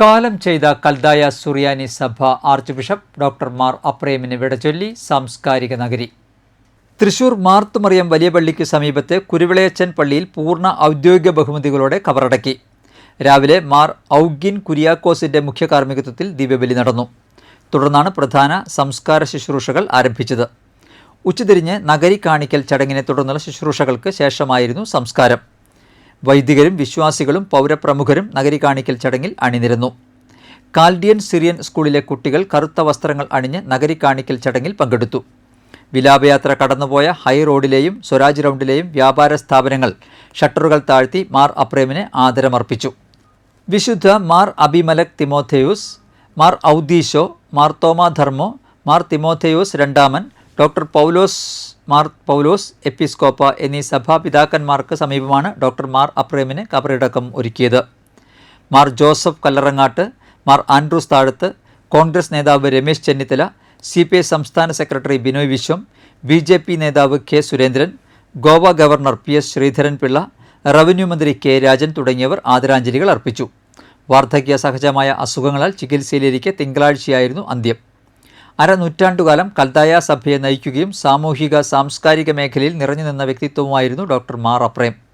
കാലം ചെയ്ത കൽദായ സുറിയാനി സഭ ആർച്ച് ബിഷപ്പ് ഡോക്ടർ മാർ അപ്രേമിന് വിടചൊല്ലി സാംസ്കാരിക നഗരി. തൃശൂർ മാർത്തുമറിയം വലിയ പള്ളിക്ക് സമീപത്തെ കുരുവിളയച്ചൻ പള്ളിയിൽ പൂർണ ഔദ്യോഗിക ബഹുമതികളോടെ കവറടക്കി രാവിലെ മാർ ഔഗിൻ കുര്യാക്കോസിന്റെ മുഖ്യ കാർമ്മികത്വത്തിൽ ദിവ്യബലി നടന്നു. തുടർന്നാണ് പ്രധാന സംസ്കാര ശുശ്രൂഷകൾ ആരംഭിച്ചത്. ഉച്ചതിരിഞ്ഞ് നഗരി കാണിക്കൽ ചടങ്ങിനെ തുടർന്നുള്ള ശുശ്രൂഷകൾക്ക് ശേഷമായിരുന്നു സംസ്കാരം. വൈദികരും വിശ്വാസികളും പൗരപ്രമുഖരും നഗരി കാണിക്കൽ ചടങ്ങിൽ അണിനിരുന്നു. കാൽഡിയൻ സിറിയൻ സ്കൂളിലെ കുട്ടികൾ കറുത്ത വസ്ത്രങ്ങൾ അണിഞ്ഞ് നഗരി കാണിക്കൽ ചടങ്ങിൽ പങ്കെടുത്തു. വിലാപയാത്ര കടന്നുപോയ ഹൈ റോഡിലെയും സ്വരാജ് റൗണ്ടിലെയും വ്യാപാര സ്ഥാപനങ്ങൾ ഷട്ടറുകൾ താഴ്ത്തി മാർ അപ്രേമിന് ആദരമർപ്പിച്ചു. വിശുദ്ധ മാർ അബിമലക് തിമോഥെയൂസ് മാർ ഔദീശോ മാർ തോമാ ധർമ്മോ മാർ തിമോഥെയൂസ് രണ്ടാമൻ ഡോക്ടർ പൗലോസ് മാർ പൗലോസ് എപ്പിസ്കോപ്പ എന്നീ സഭാപിതാക്കന്മാർക്ക് സമീപമാണ് ഡോക്ടർ മാർ അപ്രേമിന് കബറടക്കം ഒരുക്കിയത്. Mar Joseph Kallarangatt Mar Andrews Thazhath Congress നേതാവ് Ramesh Chennithala C P I സംസ്ഥാന secretary Binoy Viswam B J P നേതാവ് K Surendran Goa governor P S Sreedharan Pillai revenue മന്ത്രി കെ രാജൻ തുടങ്ങിയവർ ആദരാഞ്ജലികൾ അർപ്പിച്ചു. വാർദ്ധക്യ സഹജമായ അസുഖങ്ങളാൽ ചികിത്സയിലിരിക്കെ തിങ്കളാഴ്ചയായിരുന്നു അന്ത്യം. അരനൂറ്റാണ്ടുകാലം കൽതായ സഭയെ നയിക്കുകയും സാമൂഹിക സാംസ്കാരിക മേഖലയിൽ നിറഞ്ഞു നിന്ന വ്യക്തിത്വമായിരുന്നു ഡോക്ടർ മാർ അപ്രേം.